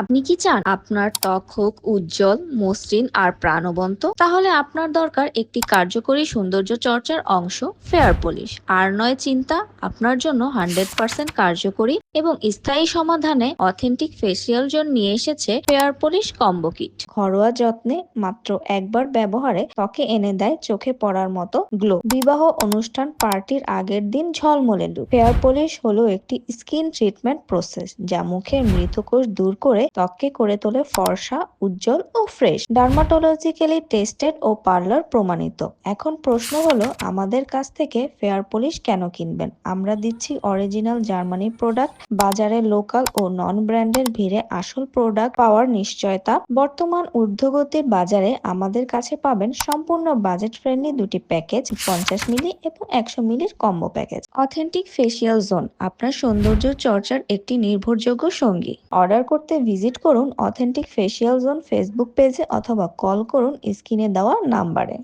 আপনি কি চান? আপনার ত্বক হোক উজ্জ্বল, মসৃণ আর প্রাণবন্ত, তাহলে আপনার দরকার একটি কার্যকরী সৌন্দর্য চর্চার অংশ, ফেয়ার পলিশ। আর নয় চিন্তা, আপনার জন্য হান্ড্রেড পার্সেন্ট কার্যকরী এবং স্থায়ী সমাধানে অথেন্টিক ফেসিয়াল জন্য নিয়ে এসেছে ফেয়ার পলিশ কম্বো কিট। ঘরোয়া যত্নে মাত্র একবার ব্যবহারে ত্বকে এনে দেয় চোখে পড়ার মতো গ্লো। বিবাহ অনুষ্ঠান পার্টির আগের দিন ঝলমলে লুক। ফেয়ার পলিশ হলো একটি স্কিন ট্রিটমেন্ট প্রসেস যা মুখের মৃতকোষ দূর করে ত্বককে করে তোলে ফর্সা, উজ্জ্বল ও ফ্রেশ। ডার্মাটোলজিক্যালি টেস্টেড ও পার্লার প্রমাণিত। এখন প্রশ্ন হলো, আমাদের কাছ থেকে ফেয়ার পলিশ কেন কিনবেন? আমরা দিচ্ছি অরিজিনাল জার্মানি প্রোডাক্ট বাজারে লোকাল ও নন ব্র্যান্ডের ভিড়ে আসল প্রোডাক্ট পাওয়ার নিশ্চয়তা, বর্তমান ঊর্ধ্বগতির বাজারে আমাদের কাছে পাবেন সম্পূর্ণ বাজেট ফ্রেন্ডলি দুটি প্যাকেজ পঞ্চাশ মিলি এবং একশো মিলির combo package authentic facial zone আপনার সৌন্দর্য চর্চার একটি নির্ভরযোগ্য সঙ্গী। অর্ডার করতে ভিজিট করুন অথেন্টিক ফেসিয়াল জোন ফেসবুক পেজে অথবা কল করুন স্ক্রিনে দেওয়া নাম্বারে।